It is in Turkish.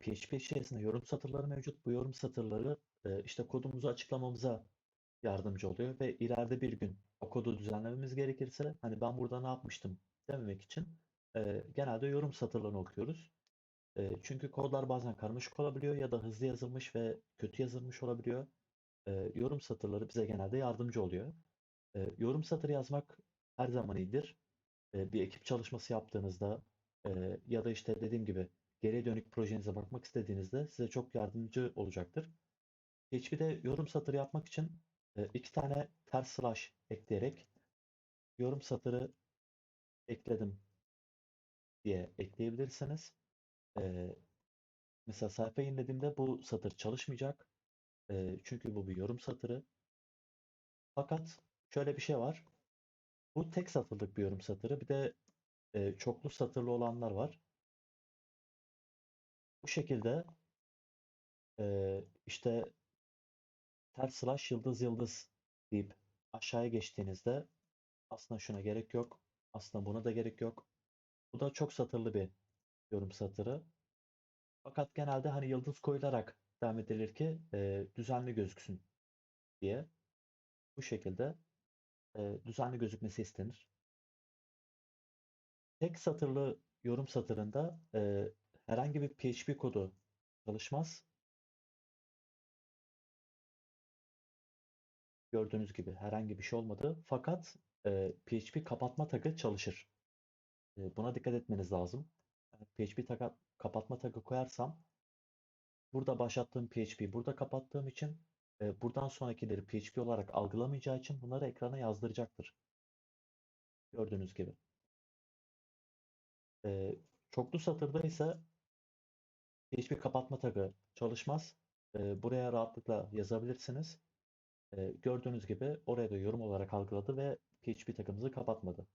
PHP içerisinde yorum satırları mevcut. Bu yorum satırları işte kodumuzu açıklamamıza yardımcı oluyor ve ileride bir gün o kodu düzenlememiz gerekirse hani ben burada ne yapmıştım dememek için eee, genelde yorum satırlarını okuyoruz. Eee, çünkü kodlar bazen karmaşık olabiliyor ya da hızlı yazılmış ve kötü yazılmış olabiliyor. Eee, yorum satırları bize genelde yardımcı oluyor. Eee, yorum satırı yazmak her zaman iyidir. Eee, bir ekip çalışması yaptığınızda eee, ya da işte dediğim gibi geriye dönük projenize bakmak istediğinizde size çok yardımcı olacaktır. PHP'de yorum satırı yapmak için e, iki tane ters slash ekleyerek yorum satırı ekledim diye ekleyebilirsiniz. E, mesela sayfa yenilediğimde bu satır çalışmayacak. E, çünkü bu bir yorum satırı. Fakat şöyle bir şey var. Bu tek satırlık bir yorum satırı. Bir de çoklu satırlı olanlar var. Bu şekilde e, işte ters slash yıldız yıldız deyip aşağıya geçtiğinizde aslında şuna gerek yok. Aslında buna da gerek yok. Bu da çok satırlı bir yorum satırı. Fakat genelde hani yıldız koyularak devam edilir ki e, düzenli gözüksün diye. Bu şekilde e, düzenli gözükmesi istenir. Tek satırlı yorum satırında e, herhangi bir PHP kodu çalışmaz. Gördüğünüz gibi herhangi bir şey olmadı. Fakat e, PHP kapatma tagı çalışır. E, buna dikkat etmeniz lazım. Yani PHP taga, kapatma tagı koyarsam burada başlattığım PHP burada kapattığım için e, buradan sonrakileri PHP olarak algılamayacağı için bunları ekrana yazdıracaktır. Gördüğünüz gibi. E, çoklu satırda ise PHP kapatma tagı çalışmaz. Buraya rahatlıkla yazabilirsiniz. Gördüğünüz gibi oraya da yorum olarak algıladı ve PHP takımızı kapatmadı.